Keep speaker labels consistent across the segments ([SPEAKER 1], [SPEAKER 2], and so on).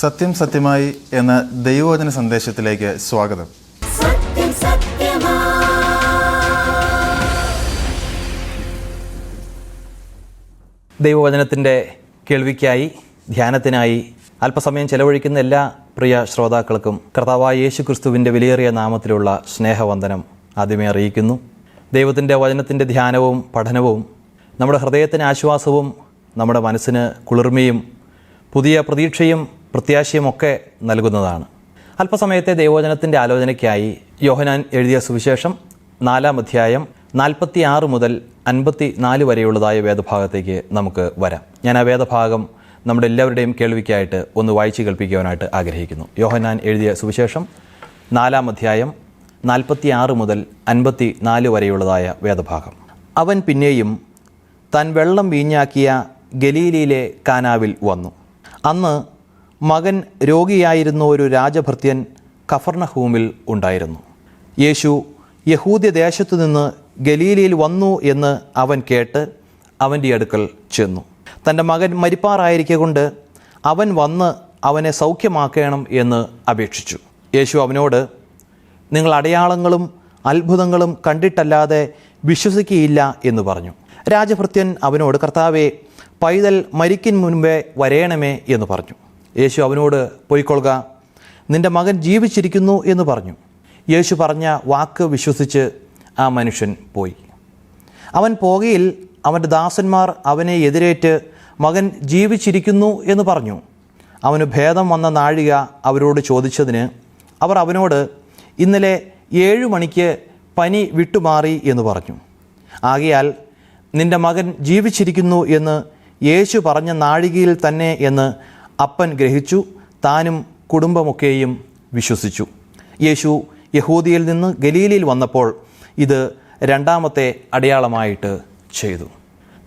[SPEAKER 1] സത്യം
[SPEAKER 2] സത്യമായി എന്ന ദൈവവചന സന്ദേശത്തിലേക്ക് സ്വാഗതം.
[SPEAKER 1] സത്യം
[SPEAKER 3] ദൈവവചനത്തിന്റെ കേൾവിക്കായി ധ്യാനത്തിനായി അല്പസമയം ചെലവഴിക്കുന്ന എല്ലാ പ്രിയ ശ്രോതാക്കൾക്കും കർത്താവായ യേശു ക്രിസ്തുവിന്റെ വിലയേറിയ നാമത്തിലുള്ള സ്നേഹവന്ദനം ആദ്യമേ അറിയിക്കുന്നു. ദൈവത്തിന്റെ വചനത്തിന്റെ ധ്യാനവും പഠനവും നമ്മുടെ ഹൃദയത്തിന് ആശ്വാസവും നമ്മുടെ മനസ്സിന് കുളിർമയും പുതിയ പ്രതീക്ഷയും പ്രത്യാശയും ഒക്കെ നൽകുന്നതാണ്. അല്പസമയത്തെ ദൈവോചനത്തിന്റെ ആലോചനയ്ക്കായി യോഹനാൻ എഴുതിയ സുവിശേഷം നാലാം അധ്യായം നാൽപ്പത്തി ആറ് മുതൽ അൻപത്തി നാല് വരെയുള്ളതായ വേദഭാഗത്തേക്ക് നമുക്ക് വരാം. ഞാൻ ആ വേദഭാഗം നമ്മുടെ എല്ലാവരുടെയും കേൾവിക്കായിട്ട് ഒന്ന് വായിച്ചു കേൾപ്പിക്കുവാനായിട്ട് ആഗ്രഹിക്കുന്നു. യോഹനാൻ എഴുതിയ സുവിശേഷം നാലാം അധ്യായം നാൽപ്പത്തി ആറ് മുതൽ അൻപത്തി നാല് വരെയുള്ളതായ വേദഭാഗം. അവൻ പിന്നെയും താൻ വെള്ളം വീഞ്ഞാക്കിയ ഗലീലിയിലെ കാനാവിൽ വന്നു. അന്ന് മകൻ രോഗിയായിരുന്ന ഒരു രാജഭൃത്യൻ കഫർണഹൂമിൽ ഉണ്ടായിരുന്നു. യേശു യഹൂദ്യ ദേശത്തു നിന്ന് ഗലീലയിൽ വന്നു എന്ന് അവൻ കേട്ട് അവന്റെ അടുക്കൽ ചെന്നു. തന്റെ മകൻ മരിപ്പാറായിരിക്കെ കൊണ്ട് അവൻ വന്ന് അവനെ സൗഖ്യമാക്കണം എന്ന് അപേക്ഷിച്ചു. യേശു അവനോട് നിങ്ങൾ അടയാളങ്ങളും അത്ഭുതങ്ങളും കണ്ടിട്ടല്ലാതെ വിശ്വസിക്കുകയില്ല എന്ന് പറഞ്ഞു. രാജഭൃത്യൻ അവനോട് കർത്താവെ പൈതൽ മരിക്കിൻ മുൻപേ വരേണമേ എന്ന് പറഞ്ഞു. യേശു അവനോട് പോയിക്കൊള്ളുക നിന്റെ മകൻ ജീവിച്ചിരിക്കുന്നു എന്ന് പറഞ്ഞു. യേശു പറഞ്ഞ വാക്ക് വിശ്വസിച്ച് ആ മനുഷ്യൻ പോയി. അവൻ പോകയിൽ അവന്റെ ദാസന്മാർ അവനെ എതിരേറ്റ് മകൻ ജീവിച്ചിരിക്കുന്നു എന്ന് പറഞ്ഞു. അവന് ഭേദം വന്ന നാഴിക അവരോട് ചോദിച്ചതിന് അവർ അവനോട് ഇന്നലെ ഏഴ് മണിക്ക് പനി വിട്ടുമാറി എന്ന് പറഞ്ഞു. ആകയാൽ നിന്റെ മകൻ ജീവിച്ചിരിക്കുന്നു എന്ന് യേശു പറഞ്ഞ നാഴികയിൽ തന്നെ എന്ന് അപ്പൻ ഗ്രഹിച്ചു താനും കുടുംബമൊക്കെയും വിശ്വസിച്ചു. യേശു യഹൂദിയിൽ നിന്ന് ഗലീലയിൽ വന്നപ്പോൾ ഇത് രണ്ടാമത്തെ അടയാളമായിട്ട് ചെയ്തു.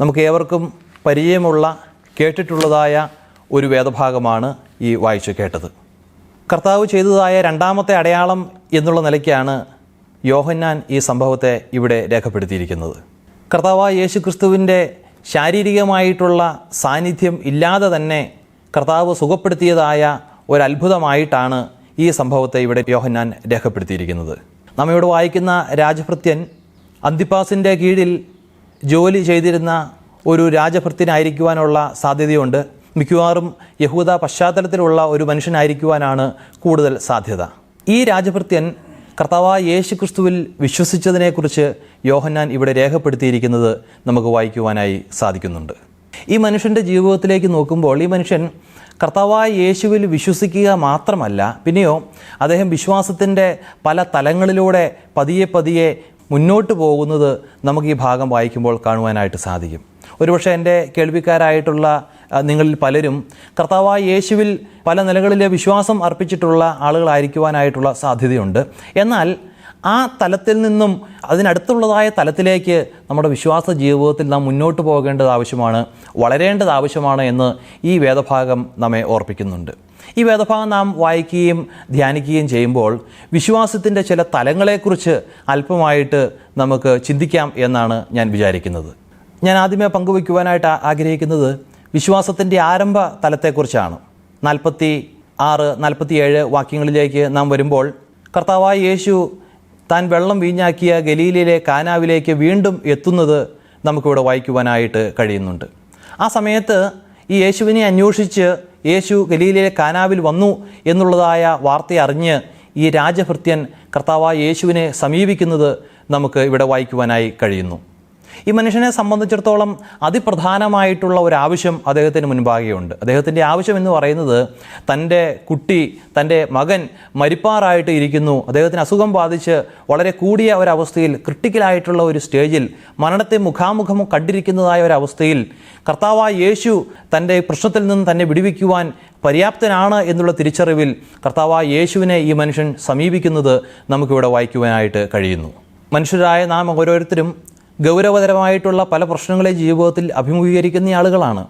[SPEAKER 3] നമുക്ക് ഏവർക്കും പരിചയമുള്ള കേട്ടിട്ടുള്ളതായ ഒരു വേദഭാഗമാണ് ഈ വായിച്ചു കേട്ടത്. കർത്താവ് ചെയ്തതായ രണ്ടാമത്തെ അടയാളം എന്നുള്ള നിലയ്ക്കാണ് യോഹന്നാൻ ഈ സംഭവത്തെ ഇവിടെ രേഖപ്പെടുത്തിയിരിക്കുന്നത്. കർത്താവ് യേശു ക്രിസ്തുവിന്റെ ശാരീരികമായിട്ടുള്ള സാന്നിധ്യം ഇല്ലാതെ തന്നെ കർത്താവ് സുഖപ്പെടുത്തിയതായ ഒരത്ഭുതമായിട്ടാണ് ഈ സംഭവത്തെ ഇവിടെ യോഹന്നാൻ രേഖപ്പെടുത്തിയിരിക്കുന്നത്. നാം ഇവിടെ വായിക്കുന്ന രാജഭൃത്യൻ അന്തിപ്പാസിന്റെ കീഴിൽ ജോലി ചെയ്തിരുന്ന ഒരു രാജഭൃത്യനായിരിക്കുവാനുള്ള സാധ്യതയുണ്ട്. മിക്കവാറും യഹൂദ പശ്ചാത്തലത്തിലുള്ള ഒരു മനുഷ്യനായിരിക്കുവാനാണ് കൂടുതൽ സാധ്യത. ഈ രാജഭൃത്യൻ കർത്താവായ യേശു ക്രിസ്തുവിൽ വിശ്വസിച്ചതിനെക്കുറിച്ച് യോഹന്നാൻ ഇവിടെ രേഖപ്പെടുത്തിയിരിക്കുന്നത് നമുക്ക് വായിക്കുവാനായി സാധിക്കുന്നുണ്ട്. ഈ മനുഷ്യന്റെ ജീവിതത്തിലേക്ക് നോക്കുമ്പോൾ ഈ മനുഷ്യൻ കർത്താവായ യേശുവിൽ വിശ്വസിക്കുക മാത്രമല്ല പിന്നെയോ അദ്ദേഹം വിശ്വാസത്തിന്റെ പല തലങ്ങളിലൂടെ പതിയെ പതിയെ മുന്നോട്ട് പോകുന്നത് നമുക്ക് ഈ ഭാഗം വായിക്കുമ്പോൾ കാണുവാനായിട്ട് സാധിക്കും. ഒരുപക്ഷെ എന്റെ കേൾവിക്കാരായിട്ടുള്ള നിങ്ങളിൽ പലരും കർത്താവായ യേശുവിൽ പല നിലകളിലെ വിശ്വാസം അർപ്പിച്ചിട്ടുള്ള ആളുകളായിരിക്കുവാനായിട്ടുള്ള സാധ്യതയുണ്ട്. എന്നാൽ ആ തലത്തിൽ നിന്നും അതിനടുത്തുള്ളതായ തലത്തിലേക്ക് നമ്മുടെ വിശ്വാസ ജീവിതത്തിൽ നാം മുന്നോട്ട് പോകേണ്ടത് ആവശ്യമാണ് വളരേണ്ടത് ആവശ്യമാണ് എന്ന് ഈ വേദഭാഗം നമ്മെ ഓർപ്പിക്കുന്നുണ്ട്. ഈ വേദഭാഗം നാം വായിക്കുകയും ധ്യാനിക്കുകയും ചെയ്യുമ്പോൾ വിശ്വാസത്തിന്റെ ചില തലങ്ങളെക്കുറിച്ച് അല്പമായിട്ട് നമുക്ക് ചിന്തിക്കാം എന്നാണ് ഞാൻ വിചാരിക്കുന്നത്. ഞാൻ ആദ്യമേ പങ്കുവയ്ക്കുവാനായിട്ട് ആഗ്രഹിക്കുന്നത് വിശ്വാസത്തിന്റെ ആരംഭ തലത്തെക്കുറിച്ചാണ്. നാൽപ്പത്തി ആറ് നാൽപ്പത്തിയേഴ് വാക്യങ്ങളിലേക്ക് നാം വരുമ്പോൾ കർത്താവായ യേശു താൻ വെള്ളം വീഞ്ഞാക്കിയ ഗലീലിലെ കാനാവിലേക്ക് വീണ്ടും എത്തുന്നത് നമുക്കിവിടെ വായിക്കുവാനായിട്ട് കഴിയുന്നുണ്ട്. ആ സമയത്ത് ഈ യേശുവിനെ അന്വേഷിച്ച് യേശു ഗലീലിലെ കാനാവിൽ വന്നു എന്നുള്ളതായ വാർത്ത അറിഞ്ഞ് ഈ രാജഭൃത്യൻ കർത്താവായ യേശുവിനെ സമീപിക്കുന്നത് നമുക്ക് ഇവിടെ വായിക്കുവാനായി കഴിയുന്നു. ഈ മനുഷ്യനെ സംബന്ധിച്ചിടത്തോളം അതിപ്രധാനമായിട്ടുള്ള ഒരു ആവശ്യം അദ്ദേഹത്തിന് മുൻപാകെയുണ്ട്. അദ്ദേഹത്തിന്റെ ആവശ്യം എന്ന് പറയുന്നത് തന്റെ കുട്ടി തന്റെ മകൻ മരിപ്പാറായിട്ട് ഇരിക്കുന്നു. അദ്ദേഹത്തിന് അസുഖം ബാധിച്ച് വളരെ കൂടിയ ഒരവസ്ഥയിൽ ക്രിട്ടിക്കലായിട്ടുള്ള ഒരു സ്റ്റേജിൽ മരണത്തെ മുഖാമുഖം കണ്ടിരിക്കുന്നതായ ഒരവസ്ഥയിൽ കർത്താവായ യേശു തന്റെ പ്രശ്നത്തിൽ നിന്ന് തന്നെ വിടുവിക്കുവാൻ പര്യാപ്തനാണ് എന്നുള്ള തിരിച്ചറിവിൽ കർത്താവായ യേശുവിനെ ഈ മനുഷ്യൻ സമീപിക്കുന്നത് നമുക്കിവിടെ വായിക്കുവാനായിട്ട് കഴിയുന്നു. മനുഷ്യരായ നാം ഓരോരുത്തരും ഗൗരവതരമായിട്ടുള്ള പല പ്രശ്നങ്ങളെ ജീവിതത്തിൽ അഭിമുഖീകരിക്കുന്ന ആളുകളാണ്.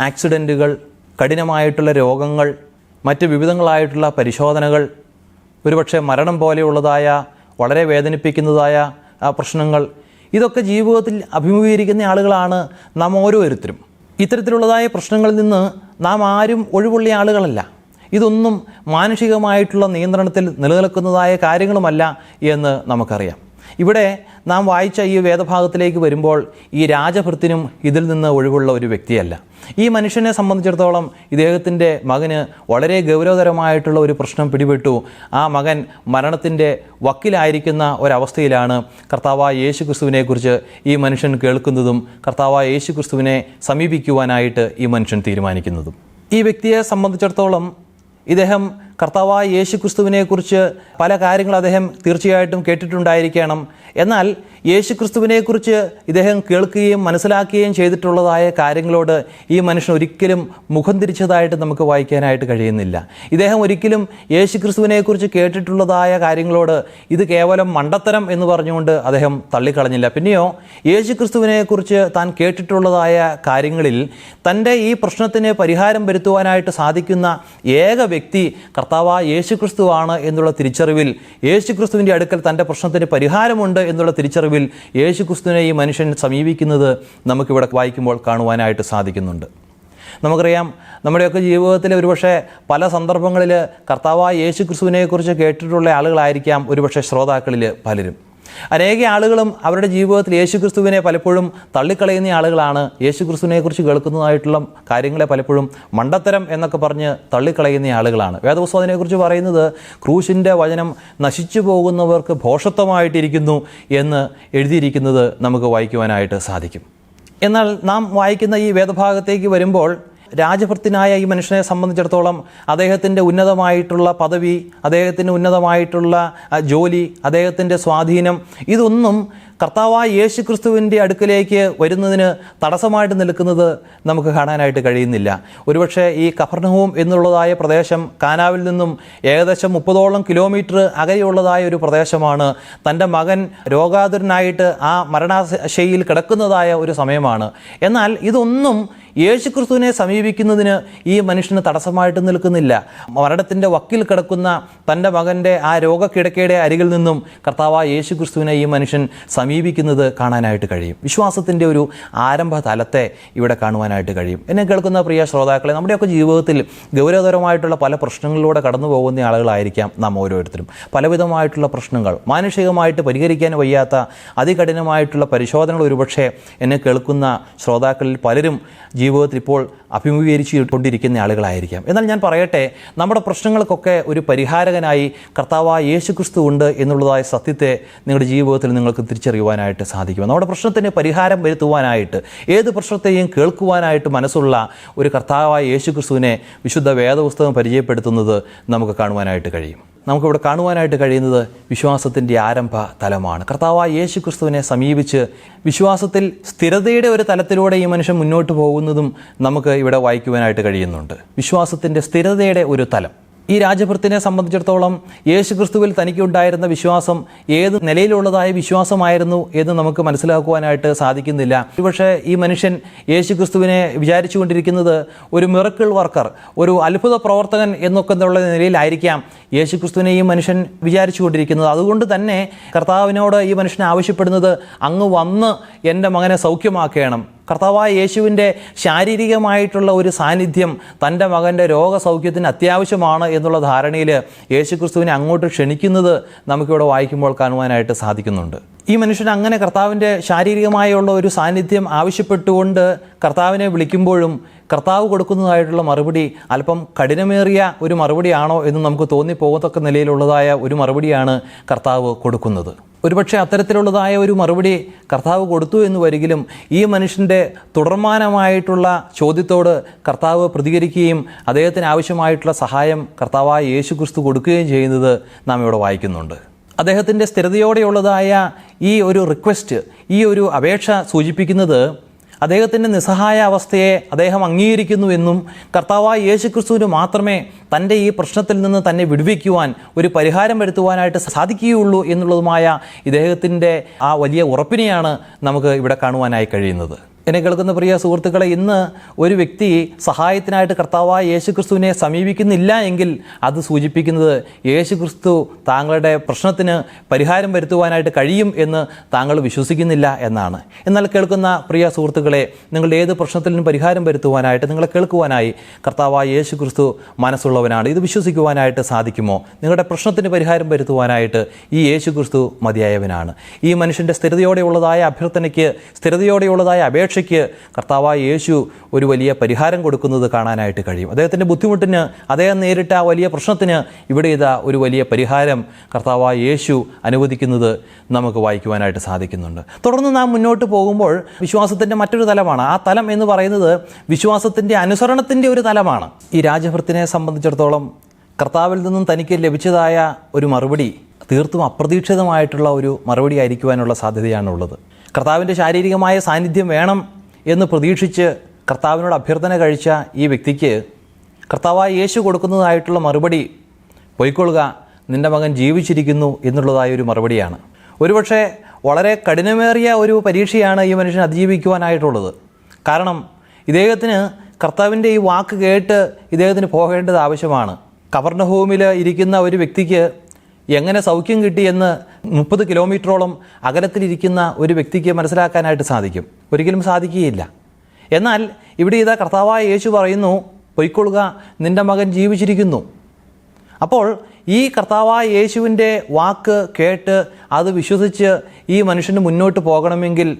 [SPEAKER 3] ആക്സിഡന്റുകൾ കഠിനമായിട്ടുള്ള രോഗങ്ങൾ മറ്റ് വിവിധങ്ങളായിട്ടുള്ള പരിശോധനകൾ ഒരുപക്ഷെ മരണം പോലെയുള്ളതായ വളരെ വേദനിപ്പിക്കുന്നതായ പ്രശ്നങ്ങൾ. ഇതൊക്കെ ജീവിതത്തിൽ അഭിമുഖീകരിക്കുന്ന ആളുകളാണ് നാം ഓരോരുത്തരും. ഇത്തരത്തിലുള്ളതായ പ്രശ്നങ്ങളിൽ നിന്ന് നാം ആരും ഒഴിവുള്ള ആളുകളല്ല. ഇതൊന്നും മാനുഷികമായിട്ടുള്ള നിയന്ത്രണത്തിൽ നിലനിൽക്കുന്നതായ കാര്യങ്ങളുമല്ല എന്ന് നമുക്കറിയാം. ഇവിടെ നാം വായിച്ച ഈ വേദഭാഗത്തിലേക്ക് വരുമ്പോൾ ഈ രാജഭൃത്തിനും ഇതിൽ നിന്ന് ഒഴിവുള്ള ഒരു വ്യക്തിയല്ല. ഈ മനുഷ്യനെ സംബന്ധിച്ചിടത്തോളം ഇദ്ദേഹത്തിന്റെ മകന് വളരെ ഗൗരവതരമായിട്ടുള്ള ഒരു പ്രശ്നം പിടിപെട്ടു. ആ മകൻ മരണത്തിന്റെ വക്കിലായിരിക്കുന്ന ഒരവസ്ഥയിലാണ് കർത്താവായ യേശു ക്രിസ്തുവിനെക്കുറിച്ച് ഈ മനുഷ്യൻ കേൾക്കുന്നതും കർത്താവായ യേശു ക്രിസ്തുവിനെ സമീപിക്കുവാനായിട്ട് ഈ മനുഷ്യൻ തീരുമാനിക്കുന്നതും. ഈ വ്യക്തിയെ സംബന്ധിച്ചിടത്തോളം ഇദ്ദേഹം കർത്താവായ യേശു ക്രിസ്തുവിനെക്കുറിച്ച് പല കാര്യങ്ങൾ അദ്ദേഹം തീർച്ചയായിട്ടും കേട്ടിട്ടുണ്ടായിരിക്കണം. എന്നാൽ യേശു ക്രിസ്തുവിനെക്കുറിച്ച് ഇദ്ദേഹം കേൾക്കുകയും മനസ്സിലാക്കുകയും ചെയ്തിട്ടുള്ളതായ കാര്യങ്ങളോട് ഈ മനുഷ്യൻ ഒരിക്കലും മുഖം തിരിച്ചതായിട്ട് നമുക്ക് വായിക്കാനായിട്ട് കഴിയുന്നില്ല. ഇദ്ദേഹം ഒരിക്കലും യേശു ക്രിസ്തുവിനെക്കുറിച്ച് കേട്ടിട്ടുള്ളതായ കാര്യങ്ങളോട് ഇത് കേവലം മണ്ടത്തരം എന്ന് പറഞ്ഞുകൊണ്ട് അദ്ദേഹം തള്ളിക്കളഞ്ഞില്ല. പിന്നെയോ യേശു ക്രിസ്തുവിനെക്കുറിച്ച് താൻ കേട്ടിട്ടുള്ളതായ കാര്യങ്ങളിൽ തന്റെ ഈ പ്രശ്നത്തിന് പരിഹാരം വരുത്തുവാനായിട്ട് സാധിക്കുന്ന ഏക വ്യക്തി കർത്താവായ യേശുക്രിസ്തുവാണ് എന്നുള്ള തിരിച്ചറിവിൽ യേശു ക്രിസ്തുവിന്റെ അടുക്കൽ തന്റെ പ്രശ്നത്തിന് പരിഹാരമുണ്ട് എന്നുള്ള തിരിച്ചറിവിൽ യേശു ക്രിസ്തുവിനെ ഈ മനുഷ്യൻ സമീപിക്കുന്നത് നമുക്കിവിടെ വായിക്കുമ്പോൾ കാണുവാനായിട്ട് സാധിക്കുന്നുണ്ട്. നമുക്കറിയാം നമ്മുടെയൊക്കെ ജീവിതത്തിൽ ഒരുപക്ഷെ പല സന്ദർഭങ്ങളിൽ കർത്താവായ യേശു ക്രിസ്തുവിനെക്കുറിച്ച് കേട്ടിട്ടുള്ള ആളുകളായിരിക്കാം ഒരുപക്ഷെ ശ്രോതാക്കളിൽ പലരും. അനേക ആളുകളും അവരുടെ ജീവിതത്തിൽ യേശുക്രിസ്തുവിനെ പലപ്പോഴും തള്ളിക്കളയുന്ന ആളുകളാണ്. യേശു ക്രിസ്തുവിനെക്കുറിച്ച് കേൾക്കുന്നതായിട്ടുള്ള കാര്യങ്ങളെ പലപ്പോഴും മണ്ടത്തരം എന്നൊക്കെ പറഞ്ഞ് തള്ളിക്കളയുന്ന ആളുകളാണ്. വേദപുസ്തകം അതിനെക്കുറിച്ച് പറയുന്നത് ക്രൂശിന്റെ വചനം നശിച്ചു പോകുന്നവർക്ക് ഭോഷത്വമായിട്ടിരിക്കുന്നു എന്ന് എഴുതിയിരിക്കുന്നത് നമുക്ക് വായിക്കുവാനായിട്ട് സാധിക്കും. എന്നാൽ നാം വായിക്കുന്ന ഈ വേദഭാഗത്തേക്ക് വരുമ്പോൾ രാജഭൃത്തിനായ ഈ മനുഷ്യനെ സംബന്ധിച്ചിടത്തോളം അദ്ദേഹത്തിന്റെ ഉന്നതമായിട്ടുള്ള പദവി അദ്ദേഹത്തിന്റെ ഉന്നതമായിട്ടുള്ള ജോലി അദ്ദേഹത്തിന്റെ സ്വാധീനം ഇതൊന്നും കർത്താവായ യേശു ക്രിസ്തുവിന്റെ അടുക്കലേക്ക് വരുന്നതിന് തടസ്സമായിട്ട് നിൽക്കുന്നത് നമുക്ക് കാണാനായിട്ട് കഴിയുന്നില്ല. ഒരുപക്ഷെ ഈ കഫർണഹൂം എന്നുള്ളതായ പ്രദേശം കാനാവിൽ നിന്നും ഏകദേശം മുപ്പതോളം കിലോമീറ്റർ അകലെയുള്ളതായ ഒരു പ്രദേശമാണ്. തന്റെ മകൻ രോഗാതുരനായിട്ട് ആ മരണാശയിൽ കിടക്കുന്നതായ ഒരു സമയമാണ്. എന്നാൽ ഇതൊന്നും യേശു ക്രിസ്തുവിനെ സമീപിക്കുന്നതിന് ഈ മനുഷ്യന് തടസ്സമായിട്ട് നിൽക്കുന്നില്ല. മരണത്തിന്റെ വക്കിൽ കിടക്കുന്ന തന്റെ മകന്റെ ആ രോഗക്കിടക്കയുടെ അരികിൽ നിന്നും കർത്താവായ യേശു ക്രിസ്തുവിനെ ഈ മനുഷ്യൻ സമീപിക്കുന്നത് കാണാനായിട്ട് കഴിയും. വിശ്വാസത്തിന്റെ ഒരു ആരംഭ തലത്തെ ഇവിടെ കാണുവാനായിട്ട് കഴിയും. എന്നെ കേൾക്കുന്ന പ്രിയ ശ്രോതാക്കളെ നമ്മുടെയൊക്കെ ജീവിതത്തിൽ ഗൗരവതരമായിട്ടുള്ള പല പ്രശ്നങ്ങളിലൂടെ കടന്നു പോകുന്ന ആളുകളായിരിക്കാം നാം ഓരോരുത്തരും. പലവിധമായിട്ടുള്ള പ്രശ്നങ്ങൾ മാനുഷികമായിട്ട് പരിഹരിക്കാൻ വയ്യാത്ത അതികഠിനമായിട്ടുള്ള പരിശോധനകൾ ഒരുപക്ഷെ എന്നെ കേൾക്കുന്ന ശ്രോതാക്കളിൽ പലരും ജീവിതത്തിൽ ഇപ്പോൾ അഭിമുഖീകരിച്ചു കൊണ്ടിരിക്കുന്ന ആളുകളായിരിക്കാം. എന്നാൽ ഞാൻ പറയട്ടെ നമ്മുടെ പ്രശ്നങ്ങൾക്കൊക്കെ ഒരു പരിഹാരകനായി കർത്താവായ യേശു ക്രിസ്തു ഉണ്ട് എന്നുള്ളതായ സത്യത്തെ നിങ്ങളുടെ ജീവിതത്തിൽ നിങ്ങൾക്ക് തിരിച്ചറിയുവാനായിട്ട് സാധിക്കും നമ്മുടെ പ്രശ്നത്തിന് പരിഹാരം വരുത്തുവാനായിട്ട് ഏത് പ്രശ്നത്തെയും കേൾക്കുവാനായിട്ട് മനസ്സുള്ള ഒരു കർത്താവായ യേശു ക്രിസ്തുവിനെ വിശുദ്ധ വേദപുസ്തകം പരിചയപ്പെടുത്തുന്നത് നമുക്ക് കാണുവാനായിട്ട് കഴിയും. നമുക്കിവിടെ കാണുവാനായിട്ട് കഴിയുന്നത് വിശ്വാസത്തിന്റെ ആരംഭ തലമാണ്. കർത്താവായ യേശു ക്രിസ്തുവിനെ സമീപിച്ച് വിശ്വാസത്തിൽ സ്ഥിരതയുടെ ഒരു തലത്തിലൂടെ ഈ മനുഷ്യൻ മുന്നോട്ട് പോകുന്നതും നമുക്ക് ഇവിടെ വായിക്കുവാനായിട്ട് കഴിയുന്നുണ്ട്. വിശ്വാസത്തിന്റെ സ്ഥിരതയുടെ ഒരു തലം. ഈ രാജഭൃത്തിനെ സംബന്ധിച്ചിടത്തോളം യേശുക്രിസ്തുവിൽ തനിക്കുണ്ടായിരുന്ന വിശ്വാസം ഏത് നിലയിലുള്ളതായ വിശ്വാസമായിരുന്നു എന്ന് നമുക്ക് മനസ്സിലാക്കുവാനായിട്ട് സാധിക്കുന്നില്ല. ഒരുപക്ഷെ ഈ മനുഷ്യൻ യേശുക്രിസ്തുവിനെ വിചാരിച്ചുകൊണ്ടിരിക്കുന്നത് ഒരു മിറക്കിൾ വർക്കർ ഒരു അത്ഭുത പ്രവർത്തകൻ എന്നൊക്കെ എന്നുള്ള നിലയിലായിരിക്കാം യേശു ക്രിസ്തുവിനെ ഈ മനുഷ്യൻ വിചാരിച്ചുകൊണ്ടിരിക്കുന്നത്. അതുകൊണ്ട് തന്നെ കർത്താവിനോട് ഈ മനുഷ്യൻ ആവശ്യപ്പെടുന്നത് അങ്ങ് വന്ന് എന്റെ മകനെ സൗഖ്യമാക്കണം. കർത്താവായ യേശുവിന്റെ ശാരീരികമായിട്ടുള്ള ഒരു സാന്നിധ്യം തന്റെ മകന്റെ രോഗസൗഖ്യത്തിന് അത്യാവശ്യമാണ് എന്നുള്ള ധാരണയിൽ യേശു ക്രിസ്തുവിനെ അങ്ങോട്ട് ക്ഷണിക്കുന്നത് നമുക്കിവിടെ വായിക്കുമ്പോൾ കാണുവാനായിട്ട് സാധിക്കുന്നുണ്ട്. ഈ മനുഷ്യൻ അങ്ങനെ കർത്താവിന്റെ ശാരീരികമായുള്ള ഒരു സാന്നിധ്യം ആവശ്യപ്പെട്ടുകൊണ്ട് കർത്താവിനെ വിളിക്കുമ്പോഴും കർത്താവ് കൊടുക്കുന്നതായിട്ടുള്ള മറുപടി അല്പം കഠിനമേറിയ ഒരു മറുപടിയാണോ എന്ന് നമുക്ക് തോന്നിപ്പോകത്തക്ക നിലയിലുള്ളതായ ഒരു മറുപടിയാണ് കർത്താവ് കൊടുക്കുന്നത്. ഒരുപക്ഷെ അത്തരത്തിലുള്ളതായ ഒരു മറുപടി കർത്താവ് കൊടുത്തു എന്ന് വരികിലും ഈ മനുഷ്യന്റെ തുടർമാനമായിട്ടുള്ള ചോദ്യത്തോട് കർത്താവ് പ്രതികരിക്കുകയും അദ്ദേഹത്തിന് ആവശ്യമായിട്ടുള്ള സഹായം കർത്താവായ യേശു ക്രിസ്തു കൊടുക്കുകയും ചെയ്യുന്നത് നാം ഇവിടെ വായിക്കുന്നുണ്ട്. അദ്ദേഹത്തിന്റെ സ്ഥിരതയോടെയുള്ളതായ ഈ ഒരു റിക്വസ്റ്റ് ഈ ഒരു അപേക്ഷ സൂചിപ്പിക്കുന്നത് അദ്ദേഹത്തിന്റെ നിസ്സഹായ അവസ്ഥയെ അദ്ദേഹം അംഗീകരിക്കുന്നു എന്നും കർത്താവായ യേശു ക്രിസ്തുവിന് മാത്രമേ തന്റെ ഈ പ്രശ്നത്തിൽ നിന്ന് തന്നെ വിടുവിക്കുവാൻ ഒരു പരിഹാരം വരുത്തുവാനായിട്ട് സാധിക്കുകയുള്ളൂ എന്നുള്ളതുമായ ഇദ്ദേഹത്തിന്റെ ആ വലിയ ഉറപ്പിനെയാണ് നമുക്ക് ഇവിടെ കാണുവാനായി കഴിയുന്നത്. എന്നെ കേൾക്കുന്ന പ്രിയ സുഹൃത്തുക്കളെ ഇന്ന് ഒരു വ്യക്തി സഹായത്തിനായിട്ട് കർത്താവായ യേശു ക്രിസ്തുവിനെ സമീപിക്കുന്നില്ല എങ്കിൽ അത് സൂചിപ്പിക്കുന്നത് യേശു ക്രിസ്തു താങ്കളുടെ പ്രശ്നത്തിന് പരിഹാരം വരുത്തുവാനായിട്ട് കഴിയും എന്ന് താങ്കൾ വിശ്വസിക്കുന്നില്ല എന്നാണ്. എന്നാൽ കേൾക്കുന്ന പ്രിയ സുഹൃത്തുക്കളെ നിങ്ങളുടെ ഏത് പ്രശ്നത്തിനും പരിഹാരം വരുത്തുവാനായിട്ട് നിങ്ങളെ കേൾക്കുവാനായി കർത്താവായ യേശു ക്രിസ്തു മനസ്സുള്ളവനാണ്. ഇത് വിശ്വസിക്കുവാനായിട്ട് സാധിക്കുമോ? നിങ്ങളുടെ പ്രശ്നത്തിന് പരിഹാരം വരുത്തുവാനായിട്ട് ഈ യേശു ക്രിസ്തു മതിയായവനാണ്. ഈ മനുഷ്യന്റെ സ്ഥിരതയോടെയുള്ളതായ അഭ്യർത്ഥനയ്ക്ക് സ്ഥിരതയോടെയുള്ളതായ അപേക്ഷയ്ക്ക് കർത്താവായ യേശു ഒരു വലിയ പരിഹാരം കൊടുക്കുന്നത് കാണാനായിട്ട് കഴിയും. അദ്ദേഹത്തിന്റെ ബുദ്ധിമുട്ടിന് അദ്ദേഹം നേരിട്ട ആ വലിയ പ്രശ്നത്തിന് ഇവിടെ ഇതാ ഒരു വലിയ പരിഹാരം കർത്താവായ യേശു അനുവദിക്കുന്നത് നമുക്ക് വായിക്കുവാനായിട്ട് സാധിക്കുന്നുണ്ട്. തുടർന്ന് നാം മുന്നോട്ട് പോകുമ്പോൾ വിശ്വാസത്തിന്റെ മറ്റൊരു തലമാണ്. ആ തലം എന്ന് പറയുന്നത് വിശ്വാസത്തിന്റെ അനുസരണത്തിന്റെ ഒരു തലമാണ്. ഈ രാജഭൃത്തിനെ സംബന്ധിച്ചിടത്തോളം കർത്താവിൽ നിന്നും തനിക്ക് ലഭിച്ചതായ ഒരു മറുപടി തീർത്തും അപ്രതീക്ഷിതമായിട്ടുള്ള ഒരു മറുപടി ആയിരിക്കുവാനുള്ള സാധ്യതയാണുള്ളത്. കർത്താവിന്റെ ശാരീരികമായ സാന്നിധ്യം വേണം എന്ന് പ്രതീക്ഷിച്ച് കർത്താവിനോട് അഭ്യർത്ഥന കഴിച്ച ഈ വ്യക്തിക്ക് കർത്താവായ യേശു കൊടുക്കുന്നതായിട്ടുള്ള മറുപടി പൊയ്ക്കൊള്ളുക നിന്റെ മകൻ ജീവിച്ചിരിക്കുന്നു എന്നുള്ളതായ ഒരു മറുപടിയാണ്. ഒരുപക്ഷെ വളരെ കഠിനമേറിയ ഒരു പരീക്ഷയാണ് ഈ മനുഷ്യൻ അതിജീവിക്കുവാനായിട്ടുള്ളത്. കാരണം ഇദ്ദേഹത്തിന് കർത്താവിന്റെ ഈ വാക്ക് കേട്ട് ഇദ്ദേഹത്തിന് പോകേണ്ടത് ആവശ്യമാണ്. കവർണഹോമിൽ ഇരിക്കുന്ന ഒരു വ്യക്തിക്ക് എങ്ങനെ സൗഖ്യം കിട്ടിയെന്ന് മുപ്പത് കിലോമീറ്ററോളം അകലത്തിലിരിക്കുന്ന ഒരു വ്യക്തിക്ക് മനസ്സിലാക്കാനായിട്ട് സാധിക്കും. ഒരിക്കലും സാധിക്കുകയില്ല. എന്നാൽ ഇവിടെ ഇതാ കർത്താവായ യേശു പറയുന്നു പൊയ്ക്കൊള്ളുക നിന്റെ മകൻ ജീവിച്ചിരിക്കുന്നു. അപ്പോൾ ഈ കർത്താവായ യേശുവിന്റെ വാക്ക് കേട്ട് അത് വിശ്വസിച്ച് ഈ മനുഷ്യന് മുന്നോട്ട് പോകണമെങ്കിൽ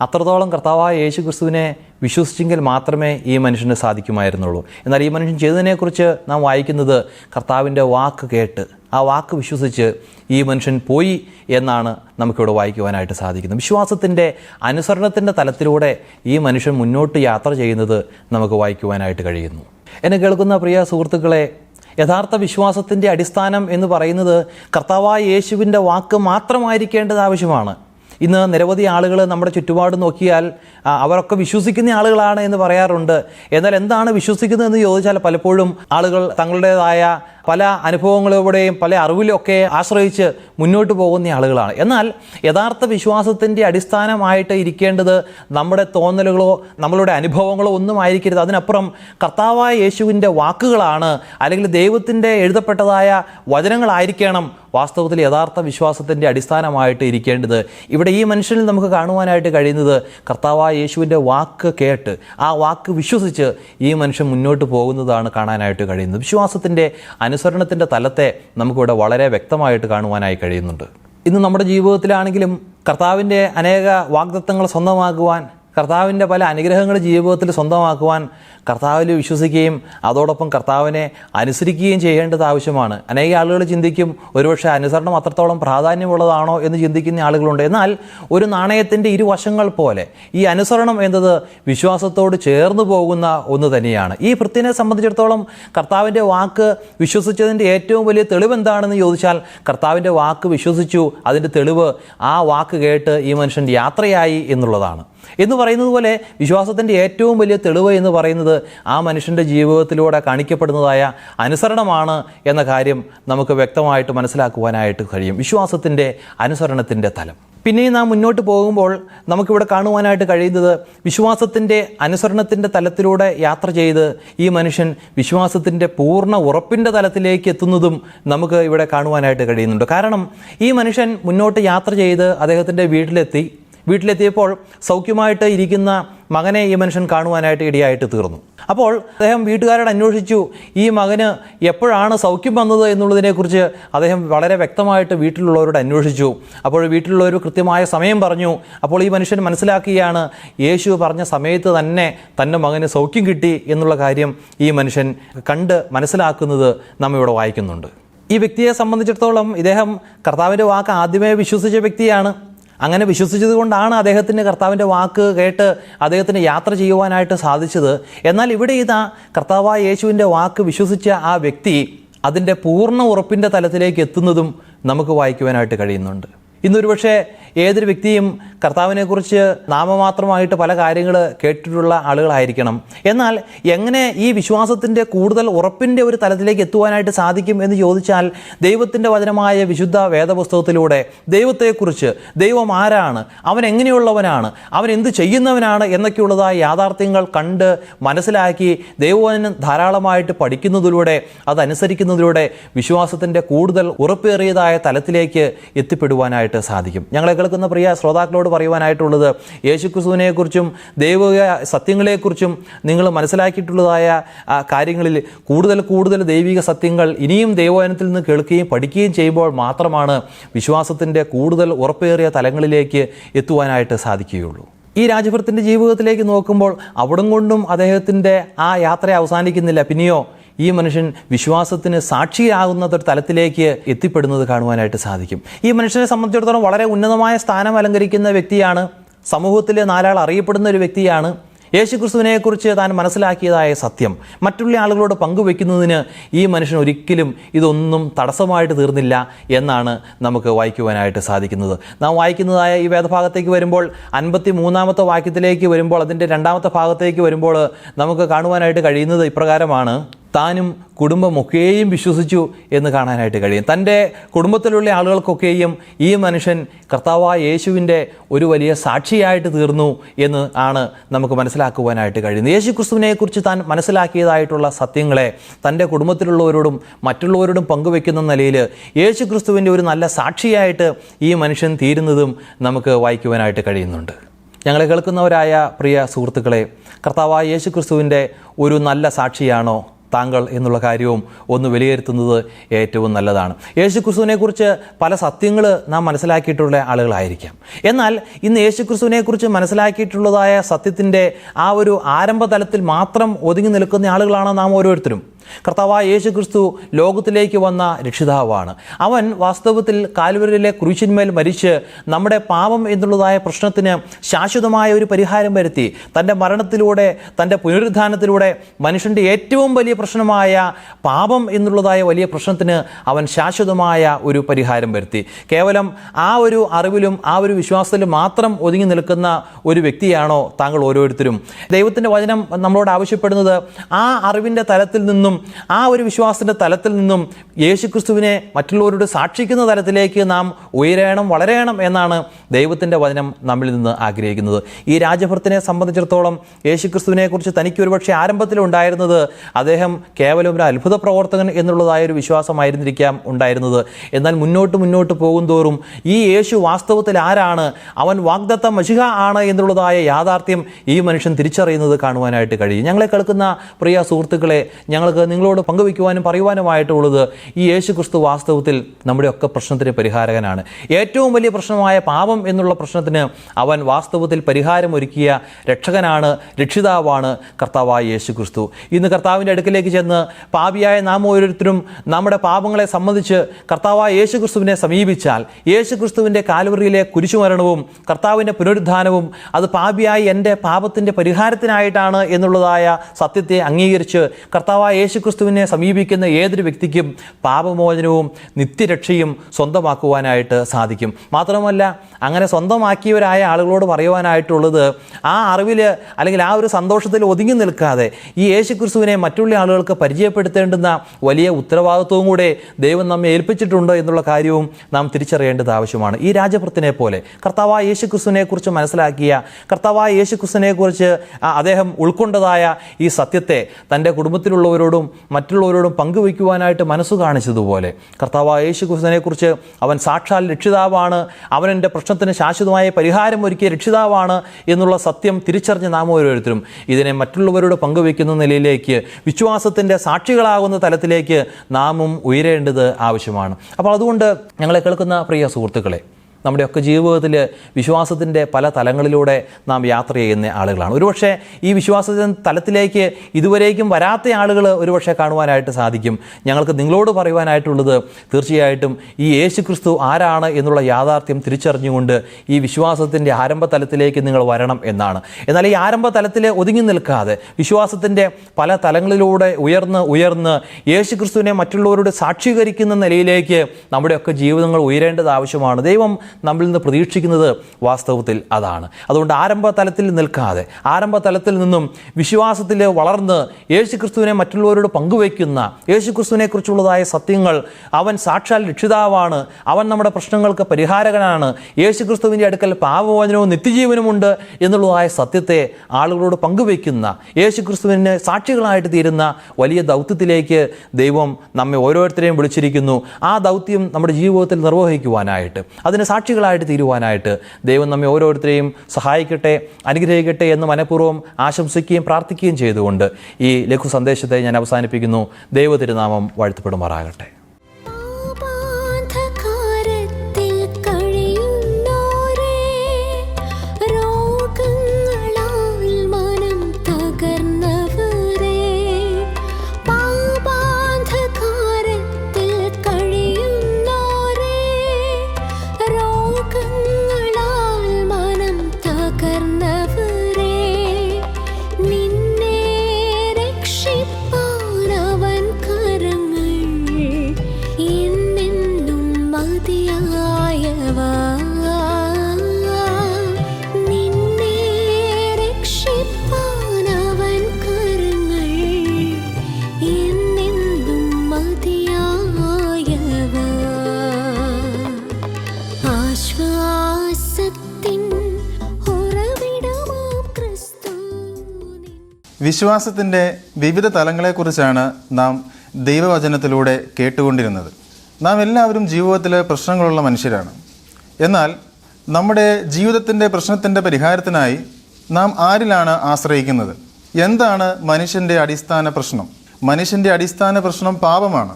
[SPEAKER 3] അത്രത്തോളം കർത്താവായ യേശു ക്രിസ്തുവിനെ വിശ്വസിച്ചെങ്കിൽ മാത്രമേ ഈ മനുഷ്യന് സാധിക്കുമായിരുന്നുള്ളൂ. എന്നാൽ ഈ മനുഷ്യൻ ചെയ്തതിനെക്കുറിച്ച് നാം വായിക്കുന്നത് കർത്താവിന്റെ വാക്ക് കേട്ട് ആ വാക്ക് വിശ്വസിച്ച് ഈ മനുഷ്യൻ പോയി എന്നാണ് നമുക്കിവിടെ വായിക്കുവാനായിട്ട് സാധിക്കുന്നത്. വിശ്വാസത്തിന്റെ അനുസരണത്തിന്റെ തലത്തിലൂടെ ഈ മനുഷ്യൻ മുന്നോട്ട് യാത്ര ചെയ്യുന്നത് നമുക്ക് വായിക്കുവാനായിട്ട് കഴിയുന്നു. എന്നെ കേൾക്കുന്ന പ്രിയ സുഹൃത്തുക്കളെ യഥാർത്ഥ വിശ്വാസത്തിന്റെ അടിസ്ഥാനം എന്ന് പറയുന്നത് കർത്താവായ യേശുവിന്റെ വാക്ക് മാത്രമായിരിക്കേണ്ടത് ആവശ്യമാണ്. ഇന്ന് നിരവധി ആളുകൾ നമ്മുടെ ചുറ്റുപാട് നോക്കിയാൽ അവരൊക്കെ വിശ്വസിക്കുന്ന ആളുകളാണ് എന്ന് പറയാറുണ്ട്. എന്നാൽ എന്താണ് വിശ്വസിക്കുന്നതെന്ന് ചോദിച്ചാൽ പലപ്പോഴും ആളുകൾ തങ്ങളുടേതായ പല അനുഭവങ്ങളിലൂടെയും പല അറിവിലൊക്കെ ആശ്രയിച്ച് മുന്നോട്ട് പോകുന്ന ആളുകളാണ്. എന്നാൽ യഥാർത്ഥ വിശ്വാസത്തിന്റെ അടിസ്ഥാനമായിട്ട് ഇരിക്കേണ്ടത് നമ്മുടെ തോന്നലുകളോ നമ്മളുടെ അനുഭവങ്ങളോ ഒന്നും ആയിരിക്കരുത് അതിനപ്പുറം കർത്താവായ യേശുവിന്റെ വാക്കുകളാണ് അല്ലെങ്കിൽ ദൈവത്തിന്റെ എഴുതപ്പെട്ടതായ വചനങ്ങളായിരിക്കണം വാസ്തവത്തിൽ യഥാർത്ഥ വിശ്വാസത്തിന്റെ അടിസ്ഥാനമായിട്ട് ഇരിക്കേണ്ടത്. ഇവിടെ ഈ മനുഷ്യനിൽ നമുക്ക് കാണുവാനായിട്ട് കഴിയുന്നത് കർത്താവായ യേശുവിന്റെ വാക്ക് കേട്ട് ആ വാക്ക് വിശ്വസിച്ച് ഈ മനുഷ്യൻ മുന്നോട്ട് പോകുന്നതാണ് കാണാനായിട്ട് കഴിയുന്നത്. വിശ്വാസത്തിന്റെ അനുസരണത്തിന്റെ തലത്തെ നമുക്കിവിടെ വളരെ വ്യക്തമായിട്ട് കാണുവാനായി കഴിയുന്നുണ്ട്. ഇന്ന് നമ്മുടെ ജീവിതത്തിലാണെങ്കിലും കർത്താവിന്റെ അനേക വാഗ്ദത്തങ്ങൾ സ്വന്തമാക്കുവാൻ കർത്താവിന്റെ പല അനുഗ്രഹങ്ങൾ ജീവിതത്തിൽ സ്വന്തമാക്കുവാൻ കർത്താവിൽ വിശ്വസിക്കുകയും അതോടൊപ്പം കർത്താവിനെ അനുസരിക്കുകയും ചെയ്യേണ്ടത് ആവശ്യമാണ്. അനേക ആളുകൾ ചിന്തിക്കും ഒരുപക്ഷെ അനുസരണം അത്രത്തോളം പ്രാധാന്യമുള്ളതാണോ എന്ന് ചിന്തിക്കുന്ന ആളുകളുണ്ട്. എന്നാൽ ഒരു നാണയത്തിന്റെ ഇരുവശങ്ങൾ പോലെ ഈ അനുസരണം എന്നത് വിശ്വാസത്തോട് ചേർന്ന് പോകുന്ന ഒന്ന് തന്നെയാണ്. ഈ ഭൃത്യനെ സംബന്ധിച്ചിടത്തോളം കർത്താവിന്റെ വാക്ക് വിശ്വസിച്ചതിന്റെ ഏറ്റവും വലിയ തെളിവ് എന്താണെന്ന് ചോദിച്ചാൽ കർത്താവിന്റെ വാക്ക് വിശ്വസിച്ചു അതിന്റെ തെളിവ് ആ വാക്ക് കേട്ട് ഈ മനുഷ്യൻ യാത്രയായി എന്നുള്ളതാണ്. എന്ന് പറയുന്നത് പോലെ വിശ്വാസത്തിന്റെ ഏറ്റവും വലിയ തെളിവ് എന്ന് പറയുന്നത് ആ മനുഷ്യന്റെ ജീവിതത്തിലൂടെ കാണിക്കപ്പെടുന്നതായ അനുസരണമാണ് എന്ന കാര്യം നമുക്ക് വ്യക്തമായിട്ട് മനസ്സിലാക്കുവാനായിട്ട് കഴിയും. വിശ്വാസത്തിന്റെ അനുസരണത്തിന്റെ തലം. പിന്നെയും നാം മുന്നോട്ട് പോകുമ്പോൾ നമുക്കിവിടെ കാണുവാനായിട്ട് കഴിയുന്നത് വിശ്വാസത്തിന്റെ അനുസരണത്തിന്റെ തലത്തിലൂടെ യാത്ര ചെയ്ത് ഈ മനുഷ്യൻ വിശ്വാസത്തിന്റെ പൂർണ ഉറപ്പിന്റെ തലത്തിലേക്ക് എത്തുന്നതും നമുക്ക് ഇവിടെ കാണുവാനായിട്ട് കഴിയുന്നുണ്ട്. കാരണം ഈ മനുഷ്യൻ മുന്നോട്ട് യാത്ര ചെയ്ത് അദ്ദേഹത്തിന്റെ വീട്ടിലെത്തി. വീട്ടിലെത്തിയപ്പോൾ സൗഖ്യമായിട്ട് ഇരിക്കുന്ന മകനെ ഈ മനുഷ്യൻ കാണുവാനായിട്ട് ഇടയായിട്ട് തീർന്നു. അപ്പോൾ അദ്ദേഹം വീട്ടുകാരോട് അന്വേഷിച്ചു ഈ മകന് എപ്പോഴാണ് സൗഖ്യം വന്നത് എന്നുള്ളതിനെക്കുറിച്ച്? അദ്ദേഹം വളരെ വ്യക്തമായിട്ട് വീട്ടിലുള്ളവരോട് അന്വേഷിച്ചു. അപ്പോൾ വീട്ടിലുള്ളവർ കൃത്യമായ സമയം പറഞ്ഞു അപ്പോൾ ഈ മനുഷ്യൻ മനസ്സിലാക്കുകയാണ് യേശു പറഞ്ഞ സമയത്ത് തന്നെ തന്റെ മകന് സൗഖ്യം കിട്ടി എന്നുള്ള കാര്യം ഈ മനുഷ്യൻ കണ്ട് മനസ്സിലാക്കുന്നത് നാം ഇവിടെ വായിക്കുന്നുണ്ട്. ഈ വ്യക്തിയെ സംബന്ധിച്ചിടത്തോളം ഇദ്ദേഹം കർത്താവിന്റെ വാക്ക് ആദ്യമേ വിശ്വസിച്ച വ്യക്തിയാണ്. അങ്ങനെ വിശ്വസിച്ചത് കൊണ്ടാണ് അദ്ദേഹത്തിന് കർത്താവിന്റെ വാക്ക് കേട്ട് അദ്ദേഹത്തിന് യാത്ര ചെയ്യുവാനായിട്ട് സാധിച്ചത്. എന്നാൽ ഇവിടെ ഇതാ കർത്താവായ യേശുവിന്റെ വാക്ക് വിശ്വസിച്ച ആ വ്യക്തി അതിന്റെ പൂർണ ഉറപ്പിന്റെ തലത്തിലേക്ക് എത്തുന്നതും നമുക്ക് വായിക്കുവാനായിട്ട് കഴിയുന്നുണ്ട്. ഇന്നൊരു പക്ഷേ ഏതൊരു വ്യക്തിയും കർത്താവിനെക്കുറിച്ച് നാമമാത്രമായിട്ട് പല കാര്യങ്ങൾ കേട്ടിട്ടുള്ള ആളുകളായിരിക്കണം. എന്നാൽ എങ്ങനെ ഈ വിശ്വാസത്തിന്റെ കൂടുതൽ ഉറപ്പിന്റെ ഒരു തലത്തിലേക്ക് എത്തുവാനായിട്ട് സാധിക്കും എന്ന് ചോദിച്ചാൽ ദൈവത്തിന്റെ വചനമായ വിശുദ്ധ വേദപുസ്തകത്തിലൂടെ ദൈവത്തെക്കുറിച്ച് ദൈവം ആരാണ് അവൻ എങ്ങനെയുള്ളവനാണ് അവൻ എന്ത് ചെയ്യുന്നവനാണ് എന്നൊക്കെയുള്ളതായ യാഥാർത്ഥ്യങ്ങൾ കണ്ട് മനസ്സിലാക്കി ദൈവവചനം ധാരാളമായിട്ട് പഠിക്കുന്നതിലൂടെ അതനുസരിക്കുന്നതിലൂടെ വിശ്വാസത്തിന്റെ കൂടുതൽ ഉറപ്പേറിയതായ തലത്തിലേക്ക് എത്തിപ്പെടുവാനായിട്ട് സാധിക്കും. ഞങ്ങളെ കേൾക്കുന്ന പ്രിയ ശ്രോതാക്കളോട് പറയുവാനായിട്ടുള്ളത് യേശുക്രിസ്തുവിനെക്കുറിച്ചും ദൈവിക സത്യങ്ങളെക്കുറിച്ചും നിങ്ങൾ മനസ്സിലാക്കിയിട്ടുള്ളതായ കാര്യങ്ങളിൽ കൂടുതൽ കൂടുതൽ ദൈവിക സത്യങ്ങൾ ഇനിയും ദൈവവചനത്തിൽ നിന്ന് കേൾക്കുകയും പഠിക്കുകയും ചെയ്യുമ്പോൾ മാത്രമാണ് വിശ്വാസത്തിന്റെ കൂടുതൽ ഉറപ്പേറിയ തലങ്ങളിലേക്ക് എത്തുവാനായിട്ട് സാധിക്കുകയുള്ളൂ. ഈ രാജഭരത്തിന്റെ ജീവിതത്തിലേക്ക് നോക്കുമ്പോൾ അവിടം കൊണ്ടും അദ്ദേഹത്തിന്റെ ആ യാത്ര അവസാനിക്കുന്നില്ല. പിന്നെയോ ഈ മനുഷ്യൻ വിശ്വാസത്തിന് സാക്ഷിയാകുന്ന ഒരു തലത്തിലേക്ക് എത്തിപ്പെടുന്നത് കാണുവാനായിട്ട് സാധിക്കും. ഈ മനുഷ്യനെ സംബന്ധിച്ചിടത്തോളം വളരെ ഉന്നതമായ സ്ഥാനം അലങ്കരിക്കുന്ന വ്യക്തിയാണ്. സമൂഹത്തിലെ നാലാൾ അറിയപ്പെടുന്ന ഒരു വ്യക്തിയാണ്. യേശുക്രിസ്തുവിനെക്കുറിച്ച് താൻ മനസ്സിലാക്കിയതായ സത്യം. മറ്റുള്ള ആളുകളോട് പങ്കുവെക്കുന്നതിന് ഈ മനുഷ്യൻ ഒരിക്കലും ഇതൊന്നും തടസ്സമായിട്ട് തീർന്നില്ല എന്നാണ് നമുക്ക് വായിക്കുവാനായിട്ട് സാധിക്കുന്നത്. നാം വായിക്കുന്നതായ ഈ വേദഭാഗത്തേക്ക് വരുമ്പോൾ അൻപത്തി മൂന്നാമത്തെ വാക്യത്തിലേക്ക് വരുമ്പോൾ അതിന്റെ രണ്ടാമത്തെ ഭാഗത്തേക്ക് വരുമ്പോൾ നമുക്ക് കാണുവാനായിട്ട് കഴിയുന്നത് ഇപ്രകാരമാണ്. താനും കുടുംബമൊക്കെയും വിശ്വസിച്ചു എന്ന് കാണാനായിട്ട് കഴിയും. തന്റെ കുടുംബത്തിലുള്ള ആളുകൾക്കൊക്കെയും ഈ മനുഷ്യൻ കർത്താവായ യേശുവിന്റെ ഒരു വലിയ സാക്ഷിയായിട്ട് തീർന്നു എന്ന് ആണ് നമുക്ക് മനസ്സിലാക്കുവാനായിട്ട് കഴിയുന്നത്. യേശു ക്രിസ്തുവിനെക്കുറിച്ച് താൻ മനസ്സിലാക്കിയതായിട്ടുള്ള സത്യങ്ങളെ തന്റെ കുടുംബത്തിലുള്ളവരോടും മറ്റുള്ളവരോടും പങ്കുവെക്കുന്ന നിലയിൽ യേശു ക്രിസ്തുവിന്റെ ഒരു നല്ല സാക്ഷിയായിട്ട് ഈ മനുഷ്യൻ തീരുന്നതും നമുക്ക് വായിക്കുവാനായിട്ട് കഴിയുന്നുണ്ട്. ഞങ്ങളെ കേൾക്കുന്നവരായ പ്രിയ സുഹൃത്തുക്കളെ കർത്താവായ യേശു ക്രിസ്തുവിന്റെ ഒരു നല്ല സാക്ഷിയാണോ താങ്കൾ എന്നുള്ള കാര്യവും ഒന്ന് വിലയിരുത്തുന്നത് ഏറ്റവും നല്ലതാണ്. യേശുക്രിസ്തുവിനെക്കുറിച്ച് പല സത്യങ്ങൾ നാം മനസ്സിലാക്കിയിട്ടുള്ള ആളുകളായിരിക്കാം. എന്നാൽ ഇന്ന് യേശുക്രിസ്തുവിനെക്കുറിച്ച് മനസ്സിലാക്കിയിട്ടുള്ളതായ സത്യത്തിന്റെ ആ ഒരു ആരംഭ തലത്തിൽ മാത്രം ഒതുങ്ങി നിൽക്കുന്ന ആളുകളാണ് നാം ഓരോരുത്തരും. കർത്താവായ യേശു ക്രിസ്തു ലോകത്തിലേക്ക് വന്ന രക്ഷിതാവാണ്. അവൻ വാസ്തവത്തിൽ കാൽവരിലെ കുരിശിന്മേൽ മരിച്ച് നമ്മുടെ പാപം എന്നുള്ളതായ പ്രശ്നത്തിന് ശാശ്വതമായ ഒരു പരിഹാരം വരുത്തി. തന്റെ മരണത്തിലൂടെ തന്റെ പുനരുദ്ധാനത്തിലൂടെ മനുഷ്യന്റെ ഏറ്റവും വലിയ പ്രശ്നമായ പാപം എന്നുള്ളതായ വലിയ പ്രശ്നത്തിന് അവൻ ശാശ്വതമായ ഒരു പരിഹാരം വരുത്തി. കേവലം ആ ഒരു അറിവിലും ആ ഒരു വിശ്വാസത്തിലും മാത്രം ഒതുങ്ങി നിൽക്കുന്ന ഒരു വ്യക്തിയാണോ താങ്കൾ ഓരോരുത്തരും? ദൈവത്തിന്റെ വചനം നമ്മളോട് ആവശ്യപ്പെടുന്നത് ആ അറിവിന്റെ തലത്തിൽ നിന്നും ആ ഒരു വിശ്വാസത്തിന്റെ തലത്തിൽ നിന്നും യേശുക്രിസ്തുവിനെ മറ്റുള്ളവരോട് സാക്ഷിക്കുന്ന തലത്തിലേക്ക് നാം ഉയരണം വളരണം എന്നാണ് ദൈവത്തിന്റെ വചനം നമ്മിൽ നിന്ന് ആഗ്രഹിക്കുന്നത്. ഈ രാജഭൃത്തിനെ സംബന്ധിച്ചിടത്തോളം യേശുക്രിസ്തുവിനെക്കുറിച്ച് തനിക്ക് ഒരുപക്ഷെ ആരംഭത്തിലുണ്ടായിരുന്നത് അദ്ദേഹം കേവലം ഒരു അത്ഭുത പ്രവർത്തകൻ എന്നുള്ളതായ ഒരു വിശ്വാസമായിരുന്നിരിക്കാം ഉണ്ടായിരുന്നത്. എന്നാൽ മുന്നോട്ട് മുന്നോട്ട് പോകുന്തോറും ഈ യേശു വാസ്തവത്തിൽ ആരാണ്? അവൻ വാഗ്ദത്ത മഷിഹ ആണ് എന്നുള്ളതായ യാഥാർത്ഥ്യം ഈ മനുഷ്യൻ തിരിച്ചറിയുന്നത് കാണുവാനായിട്ട് കഴിയും. ഞങ്ങളെ കേൾക്കുന്ന പ്രിയ സുഹൃത്തുക്കളെ ഞങ്ങൾക്ക് നിങ്ങളോട് പങ്കുവയ്ക്കുവാനും പറയുവാനുമായിട്ടുള്ളത് ഈ യേശു ക്രിസ്തു വാസ്തവത്തിൽ നമ്മുടെയൊക്കെ പ്രശ്നത്തിന് പരിഹാരകനാണ്. ഏറ്റവും വലിയ പ്രശ്നമായ പാപം എന്നുള്ള പ്രശ്നത്തിന് അവൻ വാസ്തവത്തിൽ പരിഹാരം ഒരുക്കിയ രക്ഷകനാണ് രക്ഷിതാവാണ് കർത്താവായ യേശു ക്രിസ്തു ഇന്ന് കർത്താവിന്റെ അടുക്കിലേക്ക് ചെന്ന് പാപിയായ നാം ഓരോരുത്തരും നമ്മുടെ പാപങ്ങളെ സംബന്ധിച്ച് കർത്താവായ യേശു ക്രിസ്തുവിനെ സമീപിച്ചാൽ യേശു ക്രിസ്തുവിന്റെ കാലുവറിയിലെ കുരിശുമരണവും കർത്താവിന്റെ പുനരുദ്ധാനവും അത് പാപിയായി എന്റെ പാപത്തിന്റെ പരിഹാരത്തിനായിട്ടാണ് എന്നുള്ളതായ സത്യത്തെ അംഗീകരിച്ച് കർത്താവായ യേശു ക്രിസ്തുവിനെ സമീപിക്കുന്ന ഏതൊരു വ്യക്തിക്കും പാപമോചനവും നിത്യരക്ഷയും സ്വന്തമാക്കുവാനായിട്ട് സാധിക്കും. മാത്രമല്ല അങ്ങനെ സ്വന്തമാക്കിയവരായ ആളുകളോട് പറയുവാനായിട്ടുള്ളത് ആ അറിവിൽ അല്ലെങ്കിൽ ആ ഒരു സന്തോഷത്തിൽ ഒതുങ്ങി നിൽക്കാതെ ഈ യേശുക്രിസ്തുവിനെ മറ്റുള്ള ആളുകൾക്ക് പരിചയപ്പെടുത്തേണ്ടുന്ന വലിയ ഉത്തരവാദിത്വവും കൂടെ ദൈവം നമ്മെ ഏൽപ്പിച്ചിട്ടുണ്ട് എന്നുള്ള കാര്യവും നാം തിരിച്ചറിയേണ്ടത് ആവശ്യമാണ്. ഈ രാജഭൃത്തിനെ പോലെ കർത്താവായ യേശു ക്രിസ്തുവിനെ കുറിച്ച് മനസ്സിലാക്കിയ കർത്താവായ യേശു ക്രിസ്തുവിനെ കുറിച്ച് അദ്ദേഹം ഉൾക്കൊണ്ടതായ ഈ സത്യത്തെ തന്റെ കുടുംബത്തിലുള്ളവരോടും മറ്റുള്ളവരോടും പങ്കുവയ്ക്കുവാനായിട്ട് മനസ്സ് കാണിച്ചതുപോലെ. കർത്താവ് യേശു കുറിച്ച് അവൻ സാക്ഷാൽ രക്ഷിതാവാണ്. അവൻ എന്റെ പ്രശ്നത്തിന് ശാശ്വതമായ പരിഹാരം ഒരുക്കിയ രക്ഷിതാവാണ് എന്നുള്ള സത്യം തിരിച്ചറിഞ്ഞ നാം ഓരോരുത്തരും ഇതിനെ മറ്റുള്ളവരോട് പങ്കുവയ്ക്കുന്ന നിലയിലേക്ക് വിശ്വാസത്തിന്റെ സാക്ഷികളാകുന്ന തലത്തിലേക്ക് നാമും ഉയരേണ്ടത് ആവശ്യമാണ്. അപ്പോൾ അതുകൊണ്ട് ഞങ്ങളെ കേൾക്കുന്ന പ്രിയ സുഹൃത്തുക്കളെ നമ്മുടെയൊക്കെ ജീവിതത്തിൽ വിശ്വാസത്തിന്റെ പല തലങ്ങളിലൂടെ നാം യാത്ര ചെയ്യുന്ന ആളുകളാണ്. ഒരുപക്ഷെ ഈ വിശ്വാസത്തിന്റെ തലത്തിലേക്ക് ഇതുവരേക്കും വരാത്ത ആളുകൾ ഒരുപക്ഷെ കാണുവാനായിട്ട് സാധിക്കും. ഞങ്ങൾക്ക് നിങ്ങളോട് പറയുവാനായിട്ടുള്ളത് തീർച്ചയായിട്ടും ഈ യേശു ക്രിസ്തു ആരാണ് എന്നുള്ള യാഥാർത്ഥ്യം തിരിച്ചറിഞ്ഞുകൊണ്ട് ഈ വിശ്വാസത്തിന്റെ ആരംഭ തലത്തിലേക്ക് നിങ്ങൾ വരണം എന്നാണ്. എന്നാൽ ഈ ആരംഭ തലത്തിൽ ഒതുങ്ങി നിൽക്കാതെ വിശ്വാസത്തിന്റെ പല തലങ്ങളിലൂടെ ഉയർന്ന് ഉയർന്ന് യേശു ക്രിസ്തുവിനെ മറ്റുള്ളവരോട് സാക്ഷീകരിക്കുന്ന നിലയിലേക്ക് നമ്മുടെയൊക്കെ ജീവിതങ്ങൾ ഉയരേണ്ടത് ആവശ്യമാണ്. ദൈവം നമ്മളിൽ നിന്ന് പ്രതീക്ഷിക്കുന്നത് വാസ്തവത്തിൽ അതാണ്. അതുകൊണ്ട് ആരംഭ തലത്തിൽ നിൽക്കാതെ ആരംഭ തലത്തിൽ നിന്നും വിശ്വാസത്തിൽ വളർന്ന് യേശു ക്രിസ്തുവിനെ മറ്റുള്ളവരോട് പങ്കുവയ്ക്കുന്ന യേശു ക്രിസ്തുവിനെക്കുറിച്ചുള്ളതായ സത്യങ്ങൾ അവൻ സാക്ഷാൽ രക്ഷിതാവാണ് അവൻ നമ്മുടെ പ്രശ്നങ്ങൾക്ക് പരിഹാരകനാണ് യേശു ക്രിസ്തുവിന്റെ അടുക്കൽ പാപമോചനവും നിത്യജീവനുമുണ്ട് എന്നുള്ളതായ സത്യത്തെ ആളുകളോട് പങ്കുവയ്ക്കുന്ന യേശു ക്രിസ്തുവിന് സാക്ഷികളായിട്ട് തീരുന്ന വലിയ ദൗത്യത്തിലേക്ക് ദൈവം നമ്മെ ഓരോരുത്തരെയും വിളിച്ചിരിക്കുന്നു. ആ ദൗത്യം നമ്മുടെ ജീവിതത്തിൽ നിർവഹിക്കുവാനായിട്ട്. അതിന് സാക്ഷികളായിട്ട് തീരുവാനായിട്ട് ദൈവം നമ്മെ ഓരോരുത്തരെയും സഹായിക്കട്ടെ അനുഗ്രഹിക്കട്ടെ എന്ന് മനഃപൂർവം ആശംസിക്കുകയും പ്രാർത്ഥിക്കുകയും ചെയ്തുകൊണ്ട് ഈ ലഘു സന്ദേശത്തെ ഞാൻ അവസാനിപ്പിക്കുന്നു. ദൈവ തിരുനാമം വാഴ്ത്തപ്പെടുമാറാകട്ടെ.
[SPEAKER 2] വിശ്വാസത്തിന്റെ വിവിധ തലങ്ങളെക്കുറിച്ചാണ് നാം ദൈവവചനത്തിലൂടെ കേട്ടുകൊണ്ടിരുന്നത്. നാം എല്ലാവരും ജീവിതത്തിൽ പ്രശ്നങ്ങളുള്ള മനുഷ്യരാണ്. എന്നാൽ നമ്മുടെ ജീവിതത്തിന്റെ പ്രശ്നത്തിന്റെ പരിഹാരത്തിനായി നാം ആരിലാണ് ആശ്രയിക്കുന്നത്? എന്താണ് മനുഷ്യന്റെ അടിസ്ഥാന പ്രശ്നം? മനുഷ്യന്റെ അടിസ്ഥാന പ്രശ്നം പാപമാണ്.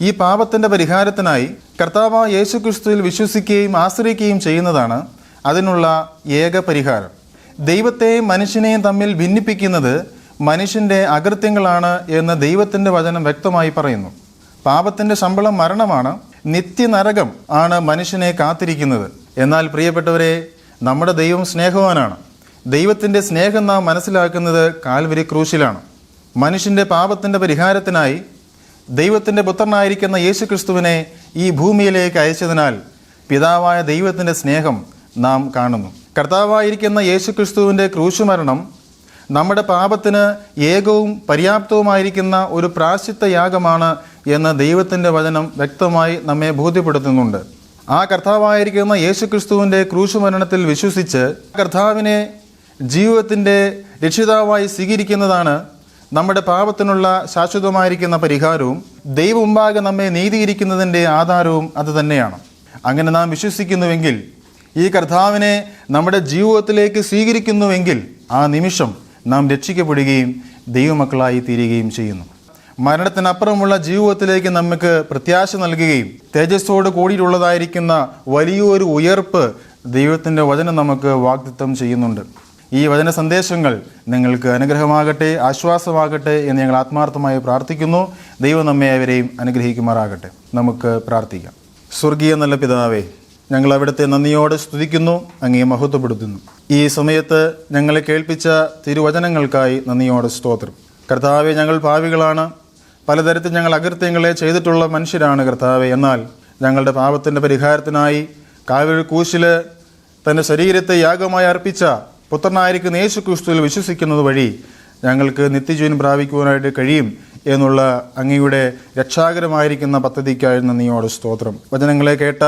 [SPEAKER 2] ഈ പാപത്തിന്റെ പരിഹാരത്തിനായി കർത്താവ് യേശുക്രിസ്തുവിൽ വിശ്വസിക്കുകയും ആശ്രയിക്കുകയും ചെയ്യുന്നതാണ് അതിനുള്ള ഏക പരിഹാരം. ദൈവത്തെയും മനുഷ്യനെയും തമ്മിൽ ഭിന്നിപ്പിക്കുന്നത് മനുഷ്യന്റെ അകൃത്യങ്ങളാണ് എന്ന് ദൈവത്തിന്റെ വചനം വ്യക്തമായി പറയുന്നു. പാപത്തിന്റെ ശമ്പളം മരണമാണ് നിത്യനരകം ആണ് മനുഷ്യനെ കാത്തിരിക്കുന്നത്. എന്നാൽ പ്രിയപ്പെട്ടവരെ നമ്മുടെ ദൈവം സ്നേഹവാനാണ്. ദൈവത്തിന്റെ സ്നേഹം നാം മനസ്സിലാക്കുന്നത് കാൽവരി ക്രൂശിലാണ്. മനുഷ്യന്റെ പാപത്തിന്റെ പരിഹാരത്തിനായി ദൈവത്തിന്റെ പുത്രനായിരിക്കുന്ന യേശു ക്രിസ്തുവിനെ ഈ ഭൂമിയിലേക്ക് അയച്ചതിനാൽ പിതാവായ ദൈവത്തിന്റെ സ്നേഹം നാം കാണുന്നു. കർത്താവായിരിക്കുന്ന യേശു ക്രിസ്തുവിന്റെ ക്രൂശുമരണം നമ്മുടെ പാപത്തിന് ഏകവും പര്യാപ്തവുമായിരിക്കുന്ന ഒരു പ്രാശ്ചിത്ത യാഗമാണ് എന്ന് ദൈവത്തിന്റെ വചനം വ്യക്തമായി നമ്മെ ബോധ്യപ്പെടുത്തുന്നുണ്ട്. ആ കർത്താവായിരിക്കുന്ന യേശു ക്രിസ്തുവിന്റെ ക്രൂശുമരണത്തിൽ വിശ്വസിച്ച് കർത്താവിനെ ജീവിതത്തിന്റെ രക്ഷിതാവായി സ്വീകരിക്കുന്നതാണ് നമ്മുടെ പാപത്തിനുള്ള ശാശ്വതമായിരിക്കുന്ന പരിഹാരവും ദൈവമുമ്പാകെ നമ്മെ നീതിയിരിക്കുന്നതിന്റെ ആധാരവും അത് തന്നെയാണ്. അങ്ങനെ നാം വിശ്വസിക്കുന്നുവെങ്കിൽ ഈ കർത്താവിനെ നമ്മുടെ ജീവിതത്തിലേക്ക് സ്വീകരിക്കുന്നുവെങ്കിൽ ആ നിമിഷം നാം രക്ഷിക്കപ്പെടുകയും ദൈവമക്കളായി തീരുകയും ചെയ്യുന്നു. മരണത്തിനപ്പുറമുള്ള ജീവിതത്തിലേക്ക് നമുക്ക് പ്രത്യാശ നൽകുകയും തേജസ്സോട് കൂടിയിട്ടുള്ളതായിരിക്കുന്ന വലിയൊരു ഉയർപ്പ് ദൈവത്തിന്റെ വചനം നമുക്ക് വാഗ്ദത്തം ചെയ്യുന്നുണ്ട്. ഈ വചന സന്ദേശങ്ങൾ നിങ്ങൾക്ക് അനുഗ്രഹമാകട്ടെ ആശ്വാസമാകട്ടെ എന്ന് ഞങ്ങൾ ആത്മാർത്ഥമായി പ്രാർത്ഥിക്കുന്നു. ദൈവം നമ്മെ അവരെയും അനുഗ്രഹിക്കുമാറാകട്ടെ. നമുക്ക് പ്രാർത്ഥിക്കാം. സ്വർഗീയ നല്ല പിതാവേ ഞങ്ങൾ അവിടുത്തെ നന്ദിയോടെ സ്തുതിക്കുന്നു അങ്ങേ മഹത്വപ്പെടുത്തുന്നു. ഈ സമയത്ത് ഞങ്ങളെ കേൾപ്പിച്ച തിരുവചനങ്ങൾക്കായി നന്ദിയോടെ സ്തോത്രം. കർത്താവെ ഞങ്ങൾ പാവികളാണ്. പലതരത്തിൽ ഞങ്ങൾ അകൃത്യങ്ങളെ ചെയ്തിട്ടുള്ള മനുഷ്യരാണ് കർത്താവെ. എന്നാൽ ഞങ്ങളുടെ പാപത്തിന്റെ പരിഹാരത്തിനായി കാവൽ കൂശിൽ തന്റെ ശരീരത്തെ യാഗമായി അർപ്പിച്ച പുത്രനായിരിക്കുന്ന യേശു ക്രിസ്തുവിൽ വിശ്വസിക്കുന്നത് വഴി ഞങ്ങൾക്ക് നിത്യജീവൻ പ്രാപിക്കുവാനായിട്ട് കഴിയും എന്നുള്ള അങ്ങയുടെ രക്ഷാകരമായിരിക്കുന്ന പദ്ധതിക്കായി നന്ദിയോട് സ്തോത്രം. വചനങ്ങളെ കേട്ട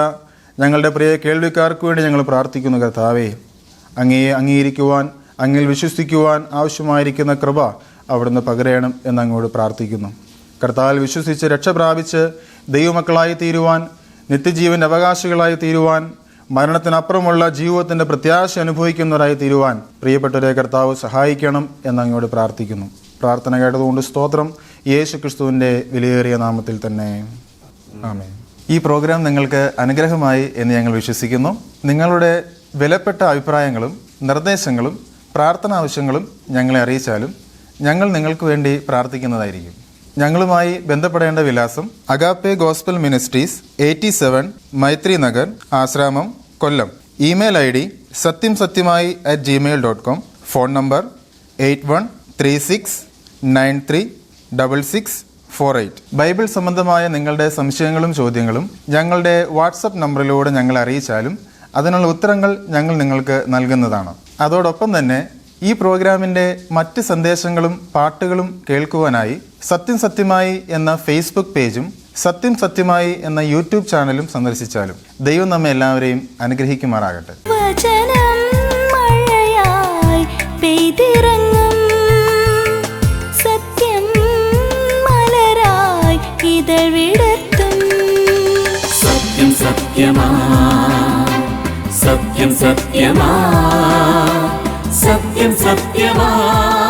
[SPEAKER 2] ഞങ്ങളുടെ പ്രിയ കേൾവിക്കാർക്ക് വേണ്ടി ഞങ്ങൾ പ്രാർത്ഥിക്കുന്നു കർത്താവേ. അങ്ങയെ അംഗീകരിക്കുവാൻ അങ്ങിൽ വിശ്വസിക്കുവാൻ ആവശ്യമായിരിക്കുന്ന കൃപ അവിടുന്ന് പകരണം എന്നങ്ങോട് പ്രാർത്ഥിക്കുന്നു. കർത്താവിൽ വിശ്വസിച്ച് രക്ഷ പ്രാപിച്ച് ദൈവമക്കളായി തീരുവാൻ നിത്യജീവന്റെ അവകാശികളായി തീരുവാൻ മരണത്തിനപ്പുറമുള്ള ജീവിതത്തിന്റെ പ്രത്യാശ അനുഭവിക്കുന്നവരായി തീരുവാൻ പ്രിയപ്പെട്ടവരെ കർത്താവ് സഹായിക്കണം എന്നങ്ങോട് പ്രാർത്ഥിക്കുന്നു. പ്രാർത്ഥന കേട്ടതുകൊണ്ട് സ്തോത്രം. യേശു ക്രിസ്തുവിന്റെ വിലയേറിയ നാമത്തിൽ തന്നെ. ആമേ ഈ പ്രോഗ്രാം നിങ്ങൾക്ക് അനുഗ്രഹമായി എന്ന് ഞങ്ങൾ വിശ്വസിക്കുന്നു. നിങ്ങളുടെ വിലപ്പെട്ട അഭിപ്രായങ്ങളും നിർദ്ദേശങ്ങളും പ്രാർത്ഥന ആവശ്യങ്ങളും ഞങ്ങളെ അറിയിച്ചാലും ഞങ്ങൾ നിങ്ങൾക്ക് വേണ്ടി പ്രാർത്ഥിക്കുന്നതായിരിക്കും. ഞങ്ങളുമായി ബന്ധപ്പെടേണ്ട വിലാസം Agape gospel ministries eighty seven Maitri Nagar Asramam Kollam. Email I D സത്യം സത്യമായി at Gmail dot com phone number eight one three six nine three double six four eight. Bible സംബന്ധമായ നിങ്ങളുടെ സംശയങ്ങളും ചോദ്യങ്ങളും ഞങ്ങളുടെ വാട്സപ്പ് നമ്പറിലൂടെ ഞങ്ങളെ അറിയിച്ചാലും അതിനുള്ള ഉത്തരങ്ങൾ ഞങ്ങൾ നിങ്ങൾക്ക് നൽകുന്നതാണ്. അതോടൊപ്പം തന്നെ ഈ പ്രോഗ്രാമിന്റെ മറ്റ് സന്ദേശങ്ങളും പാട്ടുകളും കേൾക്കുവാനായി സത്യം സത്യമായി എന്ന ഫേസ്ബുക്ക് പേജും സത്യം സത്യമായി എന്ന യൂട്യൂബ് ചാനലും സന്ദർശിച്ചാലും ദൈവം നമ്മെ എല്ലാവരെയും അനുഗ്രഹിക്കുമാറാകട്ടെ.
[SPEAKER 1] പെയ്തിറങ്ങും. മലരായി
[SPEAKER 4] സത്യം സത്യമാ. സത്യം സത്യമാ. സത്യം സത്യമാ.